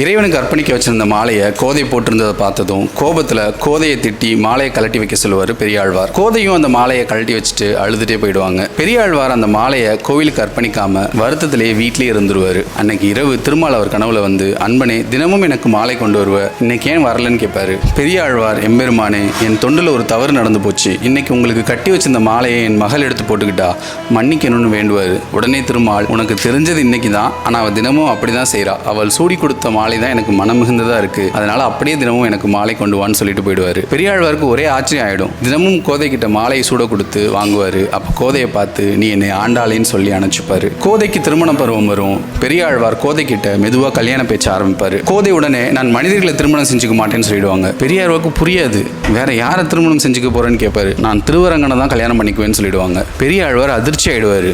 இறைவனுக்கு அர்ப்பணிக்க வச்சிருந்த மாலையை கோதை போட்டிருந்ததை பார்த்ததும் கோபத்துல கோதையை திட்டி மாலையை கழட்டி வைக்க சொல்லுவார் பெரியாழ்வார். கோதையும் அந்த மாலையை கழட்டி வச்சுட்டு அழுதுட்டே போயிடுவாங்க. பெரியாழ்வார் அந்த மாலையை கோவிலுக்கு அர்ப்பணிக்காம வருத்தத்திலேயே வீட்லயே இருந்துருவாரு. அன்னைக்கு இரவு திருமால் அவர் கனவுல வந்து அன்பனே தினமும் எனக்கு மாலை கொண்டு வருவ. இன்னைக்கு ஏன் வரலன்னு கேட்பாரு பெரியாழ்வார் எம்பெருமானே என் தொண்டில் ஒரு தவறு நடந்து போச்சு. இன்னைக்கு உங்களுக்கு கட்டி வச்சிருந்த மாலையை என் மகள் எடுத்து போட்டுக்கிட்டா மன்னிக்கணும்னு வேண்டுவார். உடனே திருமால் உனக்கு தெரிஞ்சது இன்னைக்கு தான் ஆனால் அவள் தினமும் அப்படிதான் செய்கிறா அவள் சூடி கொடுத்த மாலை தான் எனக்கு மனம் மிகுந்ததாக இருக்குது அதனால அப்படியே தினமும் எனக்கு மாலை கொண்டு வான்னு சொல்லிட்டு போயிடுவார். பெரியாழ்வாருக்கு ஒரே ஆச்சரியம் ஆகிடும் தினமும் கோதை கிட்ட மாலையை சூட கொடுத்து வாங்குவார். அப்போ கோதையை பார்த்து நீ என்னை ஆண்டாளேன்னு சொல்லி அணைச்சிப்பார். கோதைக்கு திருமண பருவம் வரும். பெரியாழ்வார் கோதை கிட்ட மெதுவாக கல்யாண பேச்ச ஆரம்பிப்பார். கோதை உடனே நான் மனிதர்களை திருமணம் செஞ்சுக்க மாட்டேன்னு சொல்லிடுவாங்க. பெரியாழ்வாருக்கு புரியாது. வேற யாரை திருமணம் செஞ்சுக்க போறேன்னு கேட்பாரு நான் திருவரங்கனை தான் கல்யாணம் பண்ணிக்குவேன்னு சொல்லிடுவாங்க. பெரியாழ்வார் அதிர்ச்சி ஆயிடுவார்.